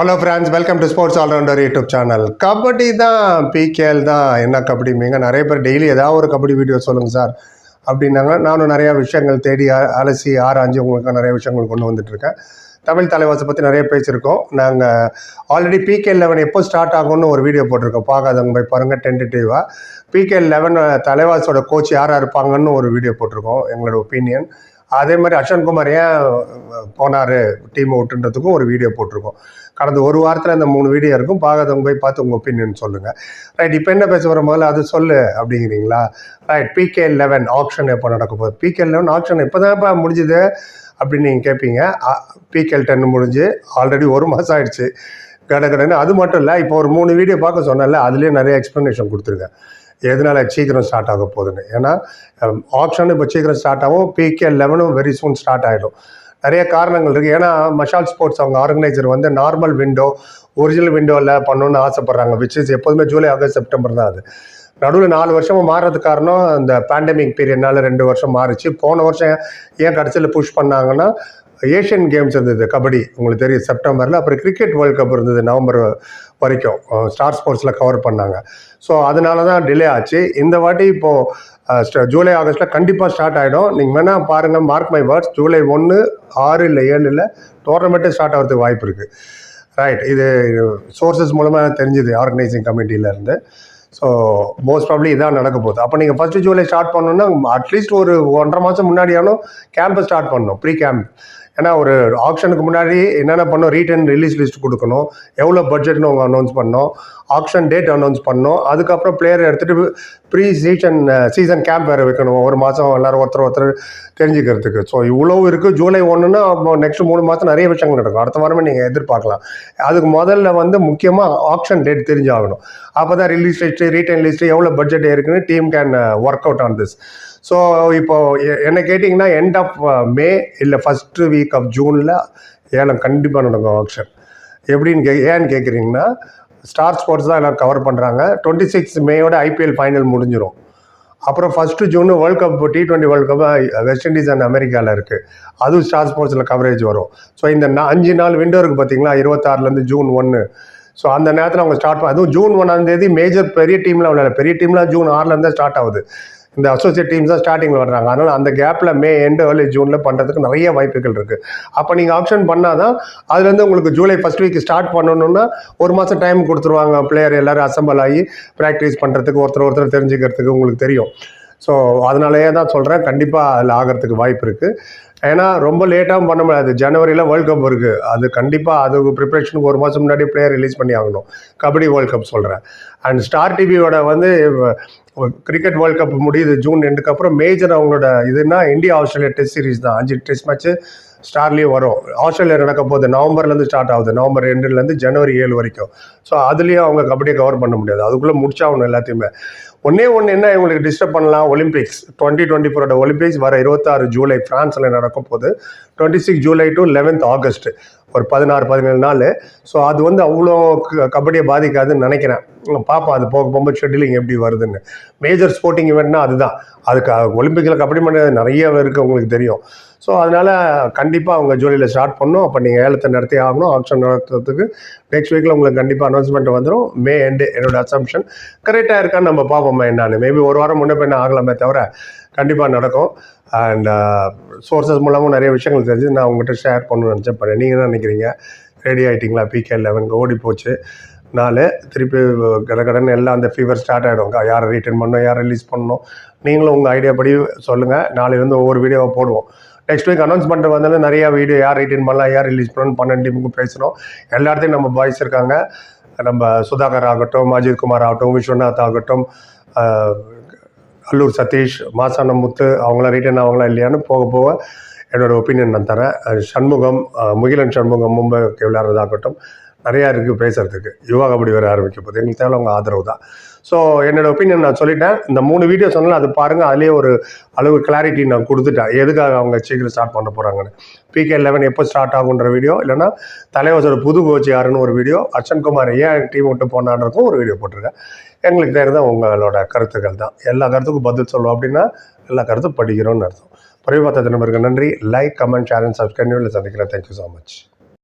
Hello friends welcome to sports allrounder YouTube channel kabaddi தான் PKL தான் என்ன கபடிமீங்க? நிறைய பேர் டெய்லி ஏதாவது ஒரு கபடி வீடியோ சொல்லுங்கள் சார் அப்படின்னாங்க. நானும் நிறையா விஷயங்கள் தேடி அலசி ஆராய்ஞ்சு உங்களுக்கு நிறைய விஷயங்கள் கொண்டு வந்துட்டுருக்கேன். தமிழ் தலைவாசை பற்றி நிறைய பேசியிருக்கோம். நாங்கள் ஆல்ரெடி பிகே லெவன் எப்போ ஸ்டார்ட் ஆகும்னு ஒரு வீடியோ போட்டிருக்கோம். பார்க்காதவங்க போய் பாருங்கள் டென்டேட்டிவாக பிகே லெவன் தலைவாசோட கோச் யாராக இருப்பாங்கன்னு ஒரு வீடியோ போட்டிருக்கோம். எங்களோட ஒப்பீனியன் அதே மாதிரி அஷன் குமார் ஏன் போனார் டீமை விட்டுன்றதுக்கும் ஒரு வீடியோ போட்டிருக்கோம். கடந்த ஒரு வாரத்தில் இந்த மூணு வீடியோ இருக்கும். பார்க்காதவங்க போய் பார்த்து உங்கள் ஒப்பீனியன் சொல்லுங்கள் ரைட் இப்போ என்ன பேச வர முதல்ல அது சொல்லு அப்படிங்கிறீங்களா? ரைட் பிகே லெவன் ஆப்ஷன் எப்போ நடக்க போகுது? பிகே லெவன் ஆப்ஷன் இப்போ தான் இப்போ முடிஞ்சுது அப்படின்னு நீங்கள் கேட்பீங்க பிகேஎல் டென் முடிஞ்சு ஆல்ரெடி ஒரு மாதம் ஆயிடுச்சு. கடை கடைன்னு அது மட்டும் இல்லை இப்போ ஒரு மூணு வீடியோ பார்க்க சொன்னேன்ல அதுலேயே நிறைய எக்ஸ்ப்ளனேஷன் கொடுத்துருக்கேன். எதனால சீக்கிரம் ஸ்டார்ட் ஆக போகுதுன்னு? ஏன்னா um, ஆப்ஷன் இப்போ சீக்கிரம் ஸ்டார்ட் ஆகும் பிகே லெவனும் வெரி சூன் ஸ்டார்ட் ஆகிடும் நிறைய காரணங்கள் இருக்குது ஏன்னா மஷால் ஸ்போர்ட்ஸ் அவங்க ஆர்கனைசர் வந்து நார்மல் விண்டோ ஒரிஜினல் விண்டோவில் பண்ணணுன்னு ஆசைப்பட்றாங்க விச் இஸ் எப்போதுமே ஜூலை ஆகஸ்ட் செப்டம்பர் தான் அது. நடுவில் நாலு வருஷமாக மாறுறதுக்கு காரணம் இந்த பேண்டமிக் பீரியட்னால ரெண்டு வருஷம் மாறிச்சு. போன வருஷம் ஏன் கடைசியில் புஷ் பண்ணாங்கன்னா ஏஷியன் கேம்ஸ் இருந்தது கபடி. உங்களுக்கு தெரியும் செப்டம்பரில். அப்புறம் கிரிக்கெட் வேர்ல்ட் கப் இருந்தது நவம்பர் வரைக்கும். ஸ்டார் ஸ்போர்ட்ஸில் கவர் பண்ணாங்க. ஸோ அதனால தான் டிலே ஆச்சு. இந்த வாட்டி இப்போது ஜூலை ஆகஸ்ட்டில் கண்டிப்பாக ஸ்டார்ட் ஆகிடும் நீங்கள் வேணால் பாருங்கள் மார்க் மை வேர்ட்ஸ் ஜூலை ஒன்று ஆறு இல்லை ஏழில் டோர்னமெண்ட்டே ஸ்டார்ட் ஆகிறதுக்கு வாய்ப்பு இருக்குது ரைட் இது சோர்சஸ் மூலமாக தெரிஞ்சுது ஆர்கனைசிங் கமிட்டியிலேருந்து ஸோ மோஸ்ட் ப்ராப்ளி இதான் நடக்க போகுது. அப்போ நீங்கள் ஃபஸ்ட்டு ஜூலை ஸ்டார்ட் பண்ணணும்னா அட்லீஸ்ட் ஒரு ஒன்றரை மாதம் முன்னாடியாலும் கேம்பை ஸ்டார்ட் பண்ணணும் ப்ரீ கேம்ப் ஏன்னா ஒரு ஆப்ஷனுக்கு முன்னாடி என்னென்ன பண்ணணும் ரீட்டன் ரிலீஸ் லிஸ்ட் கொடுக்கணும். எவ்வளோ பட்ஜெட்னு அவங்க அனௌன்ஸ் பண்ணோம். ஆப்ஷன் டேட் அனௌன்ஸ் பண்ணோம். அதுக்கப்புறம் பிளேயர் எடுத்துகிட்டு ப்ரீ சீசன் சீசன் கேம்ப் வேறு வைக்கணும். ஒரு மாதம் எல்லாரும் ஒருத்தர் ஒருத்தர் தெரிஞ்சுக்கிறதுக்கு. ஸோ இவ்வளோ இருக்குது ஜூலை ஒன்றுன்னா நெக்ஸ்ட் மூணு மாதம் நிறைய விஷயங்கள் நடக்கும். அடுத்த வாரமே நீங்கள் எதிர்பார்க்கலாம். அதுக்கு முதல்ல வந்து முக்கியமாக ஆப்ஷன் டேட் தெரிஞ்சாகணும். அப்போ தான் ரிலீஸ் லிஸ்ட்டு ரீட்டன் லிஸ்ட்டு எவ்வளோ பட்ஜெட் இருக்குன்னு team can work out on this so இப்போ எ- என்ன கேட்டிங்கன்னா எண்ட் ஆஃப் மே uh, இல்லை ஃபஸ்ட்டு வீக் ஆஃப் ஜூனில் ஏலம் கண்டிப்பாக நடக்கும் ஆப்ஷன் எப்படின்னு கே ஏன்னு கேட்குறீங்கன்னா ஸ்டார் ஸ்போர்ட்ஸ் தான் எல்லாம் கவர் பண்ணுறாங்க டுவெண்ட்டி சிக்ஸ் மேயோட ஐபிஎல் ஃபைனல் முடிஞ்சிடும் அப்புறம் first June world cup T twenty world cup West Indies and அமெரிக்காவில் இருக்குது அதுவும் ஸ்டார் ஸ்போர்ட்ஸில் கவரேஜ் வரும். ஸோ இந்த அஞ்சு நாள் விண்டோ இருக்குது பார்த்தீங்களா இருபத்தாறுலேருந்து ஜூன் ஒன்று ஸோ அந்த நேரத்தில் அவங்க ஸ்டார்ட் அதுவும் ஜூன் ஒன்றாம் தேதி மேஜர் பெரிய டீம்லாம் விளையாட பெரிய டீம்லாம் ஜூன் ஆறுலேருந்து ஸ்டார்ட் ஆகுது. இந்த அசோசியேட் டீம்ஸ் தான் ஸ்டார்டிங்கில் வர்றாங்க. அதனால் அந்த கேப்பில் மே எண்டு ஏர்லி ஜூனில் பண்ணுறதுக்கு நிறைய வாய்ப்புகள் இருக்குது அப்போ நீங்கள் ஆப்ஷன் பண்ணால் தான் அதுலேருந்து உங்களுக்கு ஜூலை ஃபஸ்ட் வீக் ஸ்டார்ட் பண்ணணும்னா ஒரு மாதம் டைம் கொடுத்துருவாங்க. பிளேயர் எல்லோரும் அசம்பிள் ஆகி ப்ராக்டிஸ் பண்ணுறதுக்கு ஒருத்தர் ஒருத்தர் தெரிஞ்சுக்கிறதுக்கு உங்களுக்கு தெரியும். ஸோ அதனாலேயே தான் சொல்கிறேன் கண்டிப்பாக அதில் ஆகிறதுக்கு வாய்ப்பு இருக்குது ஏன்னா ரொம்ப லேட்டாகவும் பண்ண முடியாது. ஜனவரியில் வேர்ல்ட் கப் இருக்குது அது கண்டிப்பாக அது ப்ரிப்ரேஷனுக்கு ஒரு மாதம் முன்னாடி பிளேயர் ரிலீஸ் பண்ணி ஆகணும். கபடி வேர்ல்ட் கப் சொல்கிறேன் அண்ட் ஸ்டார் டிவியோட வந்து கிரிக்கெட் வேர்ல்ட் கப் முடியுது ஜூன் ரெண்டுக்கு அப்புறம் மேஜர் அவங்களோட இதுனா இந்தியா ஆஸ்திரேலியா டெஸ்ட் சீரிஸ் தான். அஞ்சு டெஸ்ட் மேட்ச்சு ஸ்டார்லேயும் வரும். ஆஸ்திரேலியா நடக்க போது நவம்பர்லேருந்து ஸ்டார்ட் ஆகுது. நவம்பர் ரெண்டுலேருந்து ஜனவரி ஏழு வரைக்கும். ஸோ அதுலேயும் அவங்க கபடியை கவர் பண்ண முடியாது. அதுக்குள்ளே முடிச்சாகணும் எல்லாத்தையுமே. ஒன்றே ஒன்று என்ன இவங்களுக்கு டிஸ்டர்ப் பண்ணலாம்? ஒலிம்பிக்ஸ் டுவெண்ட்டி டுவெண்ட்டி ஃபோரோட ஒலிம்பிக்ஸ் வர இருபத்தாறு ஜூலை ஃப்ரான்ஸில் நடக்க போது twenty six July to eleventh August ஒரு பதினாறு பதினேழு நாள். ஸோ அது வந்து அவ்வளோ க- கபடியை பாதிக்காதுன்னு நினைக்கிறேன். பார்ப்போம் அது போக போகும்போது ஷெட்யூலிங் எப்படி வருதுன்னு. மேஜர் ஸ்போர்ட்டிங் இவெண்ட்னா அதுதான். அதுக்கு ஒலிம்பிக்கில் கபடி பண்ணுறது நிறைய இருக்குது உங்களுக்கு தெரியும். ஸோ அதனால் கண்டிப்பாக அவங்க ஜூலையில் ஸ்டார்ட் பண்ணணும் அப்போ நீங்கள் ஏலத்தை நடத்தி ஆகணும். ஆப்ஷன் நடத்துறதுக்கு நெக்ஸ்ட் வீக்கில் உங்களுக்கு கண்டிப்பாக அனௌன்ஸ்மெண்ட் வந்துடும் மே எண்டு என்னோடய அசம்ஷன் கரெக்டாக இருக்கான்னு நம்ம பார்ப்போம்மா என்னான்னு மேபி ஒரு வாரம் முன்னே பின்ன ஆகலாமே தவிர கண்டிப்பாக நடக்கும். அண்ட் சோர்ஸஸ் uh, மூலமும் நிறைய விஷயங்கள் தெரிஞ்சு நான் உங்கள்கிட்ட ஷேர் பண்ணணும்னு நினச்சேன். பண்ணேன் நீங்கள் என்ன நினைக்கிறீங்க. ரெடி ஆகிட்டிங்களா பிகே லெவன் ஓடி போச்சு. நாலு திருப்பி கடகடன்னு எல்லாம் அந்த ஃபீவர் ஸ்டார்ட் ஆகிடும் யாரை ரிட்டர்ன் பண்ணணும் யார் ரிலீஸ் பண்ணணும்? நீங்களும் உங்கள் ஐடியா படி சொல்லுங்கள் நாளையிலேருந்து ஒவ்வொரு வீடியோவை போடுவோம். நெக்ஸ்ட் வீக் அனௌன்ஸ்மெண்ட் வந்தாலும் நிறைய வீடியோ யார் ரிட்டர்ன் பண்ணலாம் யார் ரிலீஸ் பண்ணணும் பன்னெண்டு டீமுக்கு பேசணும். எல்லா இடத்தையும் நம்ம பாய்ஸ் இருக்காங்க. நம்ம சுதாகர் ஆகட்டும் அஜித் குமார் ஆகட்டும் விஸ்வநாத் ஆகட்டும் uh, அல்லூர் சதீஷ் மாசானம் முத்து அவங்களாம் ரிட்டர்ன் ஆவாங்களா இல்லையான்னு போக போக என்னோடய ஒப்பீனியன் நான் தரேன். சண்முகம் முகிலன் சண்முகம் மும்பை விளையாடுறதாகட்டும் நிறையா இருக்குது பேசுகிறதுக்கு யுவா கபடி வேறு ஆரம்பிக்க போகுது. எங்களுக்கு தேவை உங்கள் ஆதரவு தான். ஸோ என்னோடய ஒப்பீனியன் நான் சொல்லிட்டேன். இந்த மூணு வீடியோ சொன்னாலும் அது பாருங்கள் அதுலேயே ஒரு அளவு கிளாரிட்டி நான் கொடுத்துட்டேன். எதுக்காக அவங்க சீக்கிரம் ஸ்டார்ட் பண்ண போகிறாங்கன்னு பிகே லெவன் எப்போ ஸ்டார்ட் ஆகுன்ற வீடியோ இல்லைன்னா தலைவசோட புது கோச் யாருன்னு ஒரு வீடியோ அர்ச்சன் குமார் ஏன் டீம் விட்டு போனான்றதுக்கும் ஒரு வீடியோ போட்டிருக்கேன். எங்களுக்கு தெரிஞ்ச உங்களோட கருத்துக்கள் தான். எல்லா கருத்துக்கும் பதில் சொல்லுவோம் அப்படின்னா எல்லா கருத்தும் படிக்கிறோம்னு அர்த்தம். பரிவு பார்த்த நம்பருக்கு நன்றி like comment share and subscribe சந்திக்கிறேன். Thank you so much